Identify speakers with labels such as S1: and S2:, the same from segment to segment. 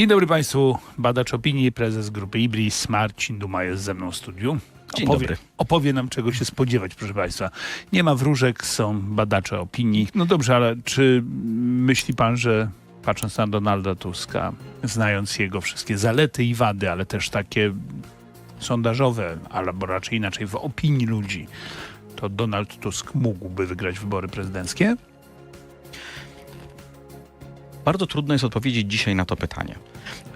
S1: Dzień dobry Państwu. Badacz opinii, prezes grupy Ibris, Marcin Duma jest ze mną w studiu.
S2: Dzień
S1: opowie,
S2: dobry.
S1: opowie nam, czego się spodziewać, proszę Państwa. Nie ma wróżek, są badacze opinii. No dobrze, ale czy myśli Pan, że patrząc na Donalda Tuska, znając jego wszystkie zalety i wady, ale też takie sondażowe, albo raczej inaczej w opinii ludzi, to Donald Tusk mógłby wygrać wybory prezydenckie?
S2: Bardzo trudno jest odpowiedzieć dzisiaj na to pytanie.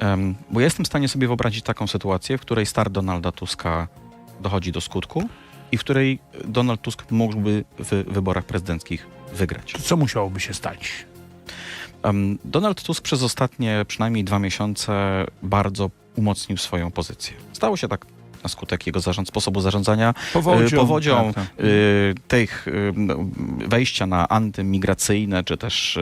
S2: Em, bo ja jestem w stanie sobie wyobrazić taką sytuację, w której start Donalda Tuska dochodzi do skutku i w której Donald Tusk mógłby w wyborach prezydenckich wygrać.
S1: To co musiałoby się stać?
S2: Em, Donald Tusk przez ostatnie przynajmniej dwa miesiące bardzo umocnił swoją pozycję. Stało się tak na skutek jego zarząd, sposobu zarządzania
S1: Powodzią.
S2: y, powodzią
S1: tak, tak.
S2: y, tych no, wejścia na antymigracyjne, czy też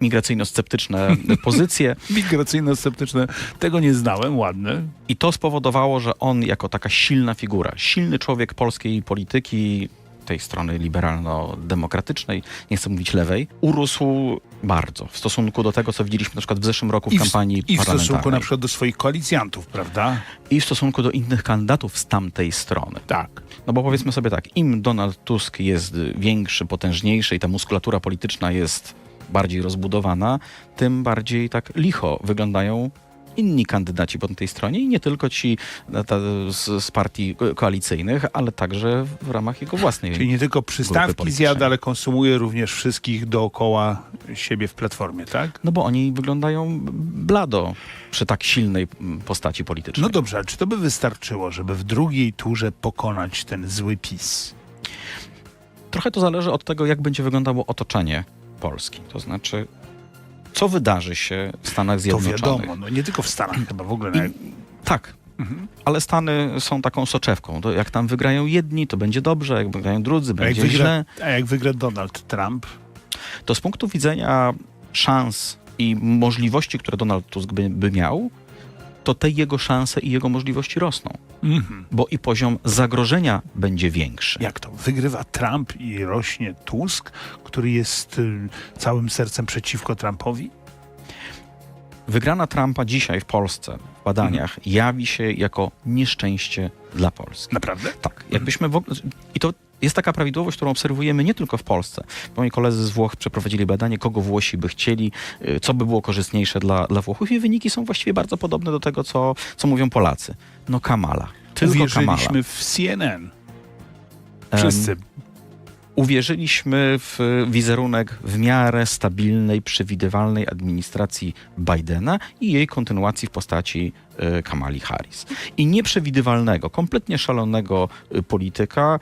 S2: migracyjno-sceptyczne pozycje.
S1: Migracyjno-sceptyczne, tego nie znałem, ładne.
S2: I to spowodowało, że on jako taka silna figura, silny człowiek polskiej polityki, tej strony liberalno-demokratycznej, nie chcę mówić lewej, urósł bardzo w stosunku do tego, co widzieliśmy na przykład w zeszłym roku w
S1: I w,
S2: kampanii
S1: I w stosunku na przykład do swoich koalicjantów, prawda?
S2: I w stosunku do innych kandydatów z tamtej strony.
S1: Tak.
S2: No bo powiedzmy sobie tak, im Donald Tusk jest większy, potężniejszy i ta muskulatura polityczna jest bardziej rozbudowana, tym bardziej tak licho wyglądają inni kandydaci po tej stronie i nie tylko ci e, ta, z, z partii ko- koalicyjnych, ale także w ramach jego własnej.
S1: Czyli nie tylko przystawki zjada, ale konsumuje również wszystkich dookoła siebie w platformie, tak?
S2: No bo oni wyglądają blado przy tak silnej mm, postaci politycznej.
S1: No dobrze, ale czy to by wystarczyło, żeby w drugiej turze pokonać ten zły PiS?
S2: Trochę to zależy od tego, jak będzie wyglądało otoczenie Polski. To znaczy, co wydarzy się w Stanach
S1: To
S2: Zjednoczonych.
S1: wiadomo, no nie tylko w Stanach, chyba w ogóle.
S2: I, tak,
S1: Mhm.
S2: ale Stany są taką soczewką. To jak tam wygrają jedni, to będzie dobrze, jak wygrają drudzy,
S1: A
S2: będzie
S1: wygra,
S2: źle.
S1: a jak wygra Donald Trump,
S2: To z punktu widzenia szans i możliwości, które Donald Tusk by, by miał, to te jego szanse i jego możliwości rosną,
S1: mhm.
S2: bo i poziom zagrożenia będzie większy.
S1: jak to? Wygrywa Trump i rośnie Tusk, który jest y, całym sercem przeciwko Trumpowi?
S2: Wygrana Trumpa dzisiaj w Polsce w badaniach
S1: Mhm.
S2: jawi się jako nieszczęście dla Polski.
S1: Naprawdę?
S2: Tak, jakbyśmy w ogóle, i to jest taka prawidłowość, którą obserwujemy nie tylko w Polsce. Moi koledzy z Włoch przeprowadzili badanie, kogo Włosi by chcieli, y, co by było korzystniejsze dla, dla Włochów i wyniki są właściwie bardzo podobne do tego, co, co mówią Polacy. No Kamala. Tylko Kamala.
S1: Uwierzyliśmy w CNN. Wszyscy.
S2: Uwierzyliśmy w wizerunek w miarę stabilnej, przewidywalnej administracji Bidena i jej kontynuacji w postaci y, Kamali Harris. I nieprzewidywalnego, kompletnie szalonego y, polityka,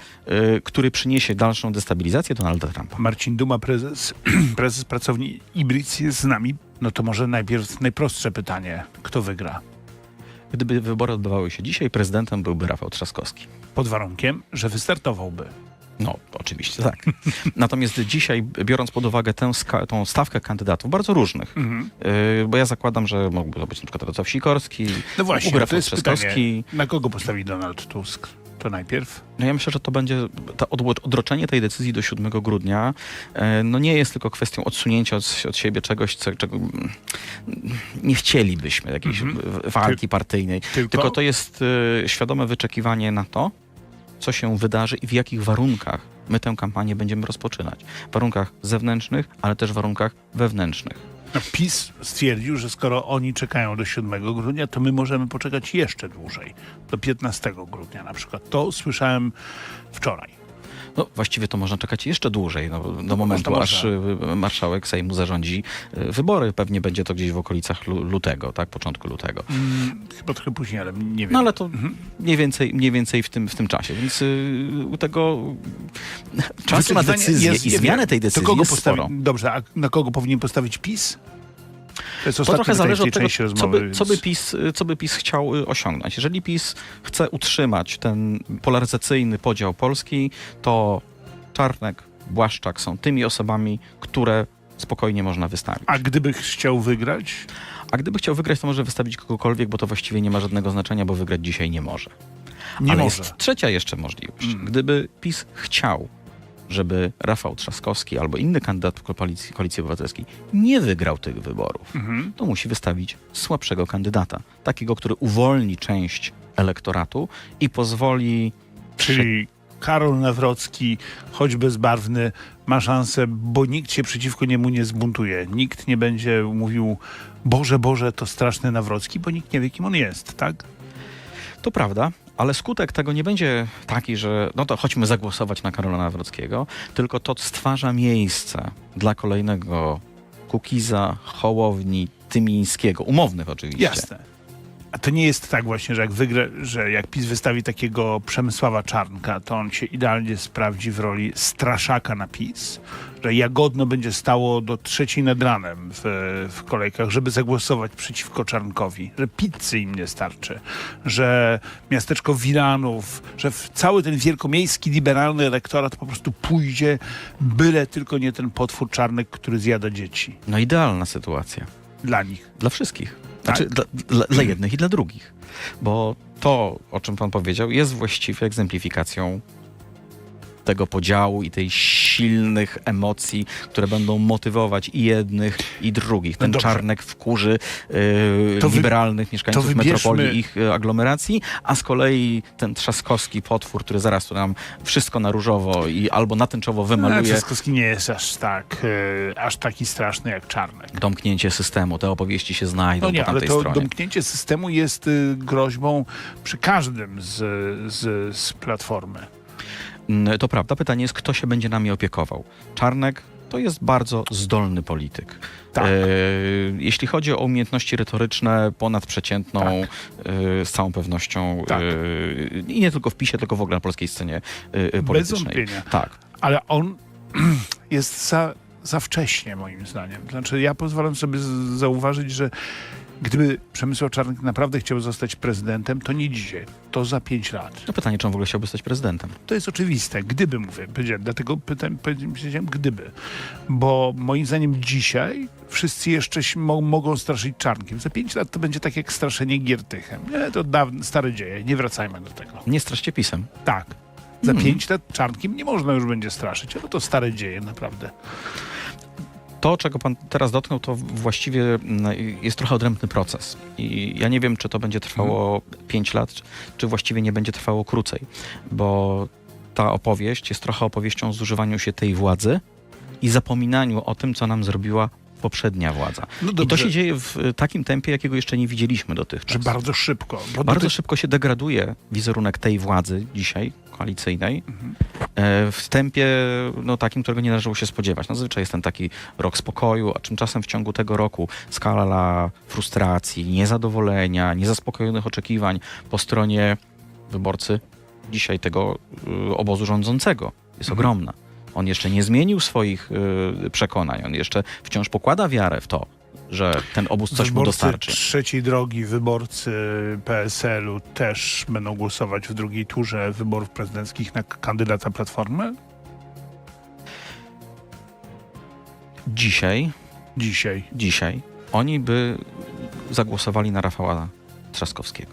S2: y, który przyniesie dalszą destabilizację Donalda Trumpa.
S1: Marcin Duma, prezes, prezes pracowni Ibris jest z nami. No to może najpierw najprostsze pytanie. Kto wygra?
S2: Gdyby wybory odbywały się dzisiaj, prezydentem byłby Rafał Trzaskowski.
S1: Pod warunkiem, że wystartowałby.
S2: No, oczywiście tak. Natomiast dzisiaj, biorąc pod uwagę tę, tą stawkę kandydatów, bardzo różnych,
S1: Mhm.
S2: y, bo ja zakładam, że mógłby to być przykład Radosław Sikorski,
S1: No właśnie, to jest pytanie. Na kogo postawi Donald Tusk? To najpierw.
S2: No ja myślę, że to będzie, to odroczenie tej decyzji do 7 grudnia, e, no nie jest tylko kwestią odsunięcia od, od siebie czegoś, co, czego mm, nie chcielibyśmy, jakiejś
S1: Mhm.
S2: w- walki partyjnej.
S1: Tylko,
S2: Tylko to jest e, świadome wyczekiwanie na to, co się wydarzy i w jakich warunkach my tę kampanię będziemy rozpoczynać. W warunkach zewnętrznych, ale też w warunkach wewnętrznych.
S1: no, PiS stwierdził, że skoro oni czekają do 7 grudnia, to my możemy poczekać jeszcze dłużej. Do 15 grudnia na przykład. To słyszałem wczoraj.
S2: No, właściwie to można czekać jeszcze dłużej, no, do momentu,
S1: można,
S2: aż y, marszałek Sejmu zarządzi y, wybory. Pewnie będzie to gdzieś w okolicach lu- lutego, tak, początku lutego.
S1: Mm, chyba trochę później, ale nie wiem.
S2: No ale to
S1: Mhm.
S2: mniej więcej, mniej więcej w, tym, w tym czasie, więc y, u tego czasu na decyzję
S1: jest-
S2: i zmianę tej
S1: To
S2: decyzji
S1: kogo
S2: jest sporo.
S1: Dobrze, a na kogo powinien postawić PiS? To jest
S2: To trochę zależy od tego,
S1: części
S2: co
S1: rozmowy.
S2: by, co, by
S1: więc-
S2: PiS, co by PiS chciał y, osiągnąć. Jeżeli PiS chce utrzymać ten polaryzacyjny podział Polski, to Czarnek, Błaszczak są tymi osobami, które spokojnie można wystawić.
S1: A gdyby chciał wygrać?
S2: A gdyby chciał wygrać, to może wystawić kogokolwiek, bo to właściwie nie ma żadnego znaczenia, bo wygrać dzisiaj nie może.
S1: Nie
S2: Ale
S1: może.
S2: jest trzecia jeszcze możliwość.
S1: Mm.
S2: Gdyby PiS chciał żeby Rafał Trzaskowski albo inny kandydat koalicji, koalicji obywatelskiej nie wygrał tych wyborów,
S1: Mhm.
S2: to musi wystawić słabszego kandydata. Takiego, który uwolni część elektoratu i pozwoli
S1: Czyli Karol Nawrocki, choć bezbarwny, ma szansę, bo nikt się przeciwko niemu nie zbuntuje. Nikt nie będzie mówił, Boże, Boże, to straszny Nawrocki, bo nikt nie wie, kim on jest, tak?
S2: To prawda, ale skutek tego nie będzie taki, że no to chodźmy zagłosować na Karola Nawrockiego, tylko to stwarza miejsce dla kolejnego Kukiza, Hołowni, Tymińskiego, umownych oczywiście.
S1: Jasne. A to nie jest tak właśnie, że jak wygra, że jak PiS wystawi takiego Przemysława Czarnka, to on się idealnie sprawdzi w roli straszaka na PiS, że Jagodno będzie stało do trzeciej nad ranem w, w kolejkach, żeby zagłosować przeciwko Czarnkowi, że pizzy im nie starczy, że miasteczko Wilanów, że cały ten wielkomiejski, liberalny elektorat po prostu pójdzie, byle tylko nie ten potwór Czarnek, który zjada dzieci.
S2: No idealna sytuacja.
S1: Dla nich.
S2: Dla wszystkich. Znaczy,
S1: Tak.
S2: dla, dla, dla jednych i dla drugich. Bo to, o czym pan powiedział, jest właściwie egzemplifikacją tego podziału i tej silnych emocji, które będą motywować i jednych, i drugich. Ten
S1: No
S2: czarnek wkurzy yy,
S1: wy-
S2: liberalnych mieszkańców
S1: wybierzmy-
S2: metropolii ich e, aglomeracji, a z kolei ten trzaskowski potwór, który zaraz tu nam wszystko na różowo i albo na tęczowo
S1: Ale
S2: wymaluje,
S1: Trzaskowski nie jest aż tak, e, aż taki straszny jak Czarnek.
S2: domknięcie systemu, te opowieści się znajdą
S1: No nie,
S2: po
S1: ale
S2: tamtej
S1: to
S2: stronie.
S1: domknięcie systemu jest y, groźbą przy każdym z, z, z platformy.
S2: Mm, To prawda. Pytanie jest, kto się będzie nami opiekował. Czarnek to jest bardzo zdolny polityk.
S1: Tak.
S2: E, jeśli chodzi o umiejętności retoryczne, ponadprzeciętną, e, z całą pewnością.
S1: Tak.
S2: E, I nie tylko w PiSie, tylko w ogóle na polskiej scenie e,
S1: Bez
S2: politycznej.
S1: wątpienia.
S2: Tak.
S1: Ale on jest za, za wcześnie, moim zdaniem. Znaczy, ja pozwalam sobie zauważyć, że gdyby Przemysław Czarnek naprawdę chciał zostać prezydentem, to nie dzisiaj, to za pięć lat.
S2: No pytanie, czy on w ogóle chciałby stać prezydentem.
S1: To jest oczywiste. Gdyby mówię, powiedziałem, dlatego pytam, powiedziałem gdyby. Bo moim zdaniem dzisiaj wszyscy jeszcze mo mogą straszyć czarnkiem. Za pięć lat to będzie tak jak straszenie Giertychem. Nie, to dawne, stare dzieje. Nie wracajmy do tego.
S2: Nie straszcie pisem.
S1: Tak. Za
S2: Mhm.
S1: pięć lat czarnkiem nie można już będzie straszyć, ale to stare dzieje, naprawdę.
S2: To, czego pan teraz dotknął, to właściwie mm, jest trochę odrębny proces. I ja nie wiem, czy to będzie trwało 5 lat, czy- właściwie nie będzie trwało krócej, bo ta opowieść jest trochę opowieścią o zużywaniu się tej władzy i zapominaniu o tym, co nam zrobiła poprzednia władza.
S1: No
S2: I to się dzieje w y, takim tempie, jakiego jeszcze nie widzieliśmy dotychczas.
S1: że bardzo szybko.
S2: Bardzo szybko się degraduje wizerunek tej władzy dzisiaj, koalicyjnej,
S1: Mhm.
S2: E, w tempie no, takim, którego nie należało się spodziewać. No, Zazwyczaj jest ten taki rok spokoju, a tymczasem w ciągu tego roku skala frustracji, niezadowolenia, niezaspokojonych oczekiwań po stronie wyborcy dzisiaj tego y, obozu rządzącego jest
S1: Mhm.
S2: ogromna. On jeszcze nie zmienił swoich y, przekonań, on jeszcze wciąż pokłada wiarę w to, że ten obóz coś mu
S1: wyborcy
S2: dostarczy.
S1: trzeciej drogi, wyborcy PSL-u też będą głosować w drugiej turze wyborów prezydenckich na kandydata Platformy?
S2: Dzisiaj
S1: Dzisiaj.
S2: dzisiaj oni by zagłosowali na Rafała Trzaskowskiego.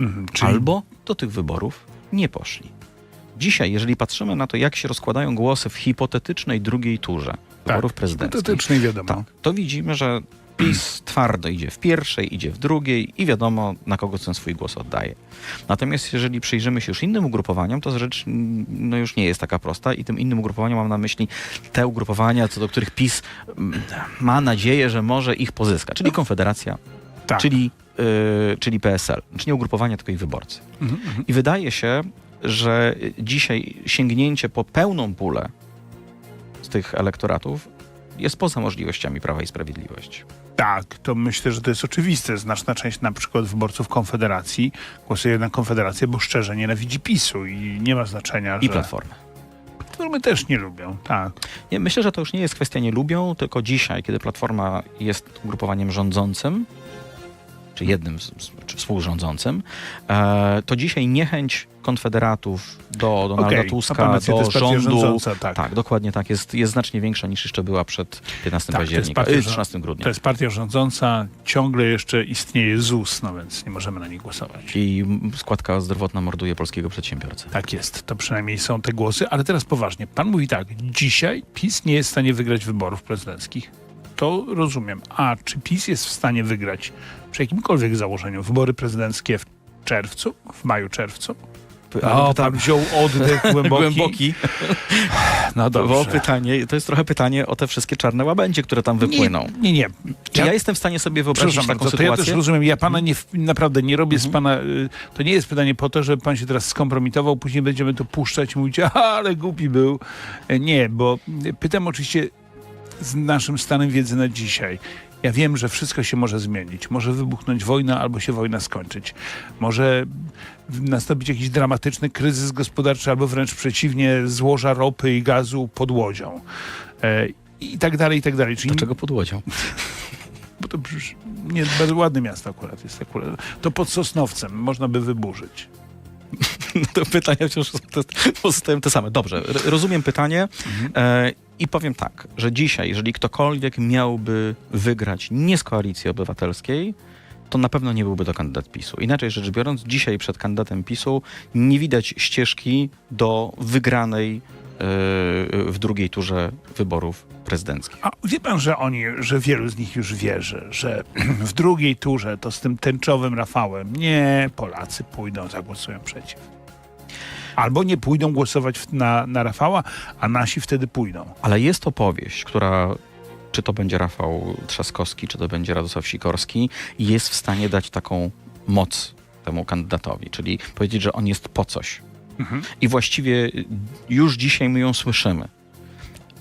S1: Mhm. Czyli
S2: Albo do tych wyborów nie poszli. Dzisiaj, jeżeli patrzymy na to, jak się rozkładają głosy w hipotetycznej drugiej turze wyborów prezydenckich,
S1: hipotetycznej wiadomo.
S2: tak, to widzimy, że PiS twardo idzie w pierwszej, idzie w drugiej i wiadomo, na kogo ten swój głos oddaje. Natomiast jeżeli przyjrzymy się już innym ugrupowaniom, to rzecz no, już nie jest taka prosta i tym innym ugrupowaniom mam na myśli te ugrupowania, co do których PiS mm, ma nadzieję, że może ich pozyska, czyli Konfederacja,
S1: Tak.
S2: czyli, y, czyli PSL. Znaczy nie ugrupowania, tylko ich wyborcy.
S1: Mhm, mhm.
S2: I wydaje się, że dzisiaj sięgnięcie po pełną pulę tych elektoratów jest poza możliwościami Prawa i Sprawiedliwości.
S1: Tak, to myślę, że to jest oczywiste. Znaczna część na przykład wyborców Konfederacji głosuje na Konfederację, bo szczerze nienawidzi PiSu i nie ma znaczenia,
S2: I
S1: że...
S2: Platformy.
S1: Platformy też nie lubią, tak.
S2: Nie, myślę, że to już nie jest kwestia nie lubią, tylko dzisiaj, kiedy Platforma jest ugrupowaniem rządzącym, czy jednym z, czy współrządzącym, e, to dzisiaj niechęć konfederatów do Donalda
S1: ma
S2: Tuska, do rządu,
S1: tak.
S2: tak, dokładnie tak, jest, jest znacznie większa niż jeszcze była przed 15
S1: Tak,
S2: października,
S1: partia
S2: y,
S1: rząd-
S2: 13 grudnia.
S1: To jest partia rządząca, ciągle jeszcze istnieje ZUS, no więc nie możemy na nich głosować.
S2: I składka zdrowotna morduje polskiego przedsiębiorcę.
S1: Tak jest, to przynajmniej są te głosy, ale teraz poważnie. Pan mówi tak, dzisiaj PiS nie jest w stanie wygrać wyborów prezydenckich. To rozumiem. A czy PiS jest w stanie wygrać przy jakimkolwiek założeniu wybory prezydenckie w czerwcu, w maju, czerwcu? O, pan wziął oddech głęboki.
S2: Głęboki.
S1: No
S2: To
S1: dobrze.
S2: pytanie, to jest trochę pytanie o te wszystkie czarne łabędzie, które tam wypłyną.
S1: Nie, nie. nie.
S2: Czy ja, jestem w stanie sobie wyobrazić taką
S1: bardzo, to ja
S2: sytuację?
S1: też rozumiem. Ja pana nie, naprawdę nie robię z
S2: Mhm.
S1: pana. y, To nie jest pytanie po to, że pan się teraz skompromitował, później będziemy to puszczać i mówić, "Aha, ale głupi był. E, Nie, bo y, pytam oczywiście z naszym stanem wiedzy na dzisiaj. Ja wiem, że wszystko się może zmienić. Może wybuchnąć wojna albo się wojna skończyć. Może nastąpić jakiś dramatyczny kryzys gospodarczy albo wręcz przeciwnie, złoża ropy i gazu pod łodzią. E, I tak dalej, i tak dalej. Czyli
S2: Dlaczego pod łodzią?
S1: bo to przecież nie, bardzo ładne miasto akurat jest. Akurat. To pod Sosnowcem można by wyburzyć.
S2: No to pytania wciąż pozostają te same. Dobrze, rozumiem pytanie e, i powiem tak, że dzisiaj, jeżeli ktokolwiek miałby wygrać nie z koalicji obywatelskiej, to na pewno nie byłby to kandydat PiSu. Inaczej rzecz biorąc, dzisiaj przed kandydatem PiSu nie widać ścieżki do wygranej e, w drugiej turze wyborów prezydenckich.
S1: A wie pan, że oni, że wielu z nich już wierzy, że w drugiej turze to z tym tęczowym Rafałem nie, Polacy pójdą, zagłosują przeciw. Albo nie pójdą głosować na, na Rafała, a nasi wtedy pójdą.
S2: Ale jest opowieść, która, czy to będzie Rafał Trzaskowski, czy to będzie Radosław Sikorski, jest w stanie dać taką moc temu kandydatowi, czyli powiedzieć, że on jest po coś.
S1: Mhm.
S2: I właściwie już dzisiaj my ją słyszymy.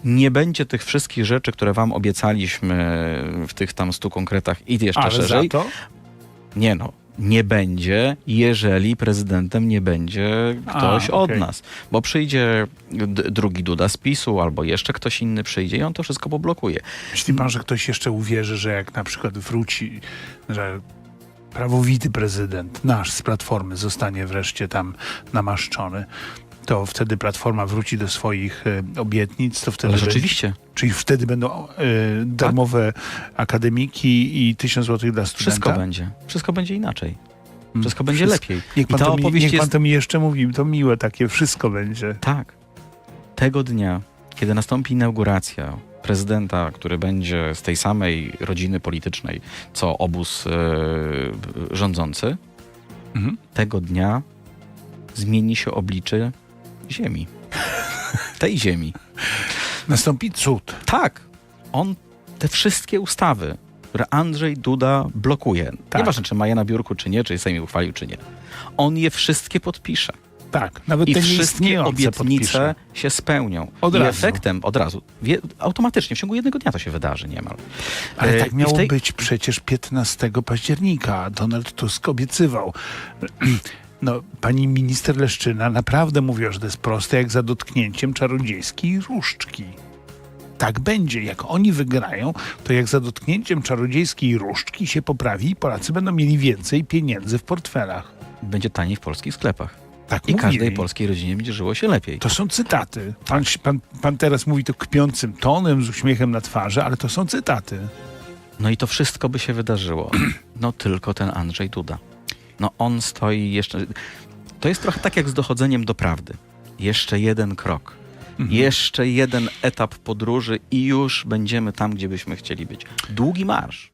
S2: Nie będzie tych wszystkich rzeczy, które wam obiecaliśmy w tych tam stu konkretach i jeszcze
S1: Ale
S2: szerzej.
S1: za to
S2: Nie no, nie będzie, jeżeli prezydentem nie będzie ktoś
S1: A,
S2: od nas. Bo przyjdzie drugi Duda z PiSu, albo jeszcze ktoś inny przyjdzie i on to wszystko poblokuje.
S1: Myśli pan, że ktoś jeszcze uwierzy, że jak na przykład wróci, że prawowity prezydent nasz z Platformy zostanie wreszcie tam namaszczony, to wtedy Platforma wróci do swoich e, obietnic, to wtedy...
S2: Ale
S1: będzie-
S2: rzeczywiście,
S1: Czyli wtedy będą e, darmowe akademiki i tysiąc złotych dla studenta?
S2: wszystko będzie. Wszystko będzie inaczej.
S1: Mm,
S2: Wszystko będzie
S1: wszystko-
S2: lepiej.
S1: Niech
S2: I
S1: pan,
S2: ta
S1: to mi, niech pan
S2: jest
S1: to mi jeszcze mówi, to miłe takie, wszystko będzie.
S2: Tak. Tego dnia, kiedy nastąpi inauguracja prezydenta, który będzie z tej samej rodziny politycznej, co obóz e, rządzący,
S1: Mhm.
S2: tego dnia zmieni się oblicze Ziemi. Tej Ziemi.
S1: Nastąpi cud.
S2: Tak. On te wszystkie ustawy, które Andrzej Duda blokuje,
S1: Tak.
S2: nieważne czy ma je na biurku, czy nie, czy Sejm uchwalił, czy nie, on je wszystkie podpisze.
S1: Tak, nawet
S2: I
S1: te
S2: wszystkie obietnice
S1: podpisze.
S2: się spełnią.
S1: Od
S2: I
S1: razu.
S2: efektem od razu, wie, automatycznie, w ciągu jednego dnia to się wydarzy niemal.
S1: Ale
S2: E,
S1: tak miało
S2: tej-
S1: być przecież 15 października. Donald Tusk obiecywał. No, pani minister Leszczyna naprawdę mówiła, że to jest proste jak za dotknięciem czarodziejskiej różdżki. Tak będzie. Jak oni wygrają, to jak za dotknięciem czarodziejskiej różdżki się poprawi i Polacy będą mieli więcej pieniędzy w portfelach.
S2: Będzie taniej w polskich sklepach.
S1: Tak
S2: I
S1: mówili.
S2: każdej polskiej rodzinie będzie żyło się lepiej.
S1: To są cytaty. Pan, pan, pan teraz mówi to kpiącym tonem, z uśmiechem na twarzy, ale to są cytaty.
S2: No i to wszystko by się wydarzyło. No tylko ten Andrzej Duda. No on stoi jeszcze... To jest trochę tak jak z dochodzeniem do prawdy. Jeszcze jeden krok.
S1: Mhm.
S2: Jeszcze jeden etap podróży i już będziemy tam, gdzie byśmy chcieli być. Długi marsz.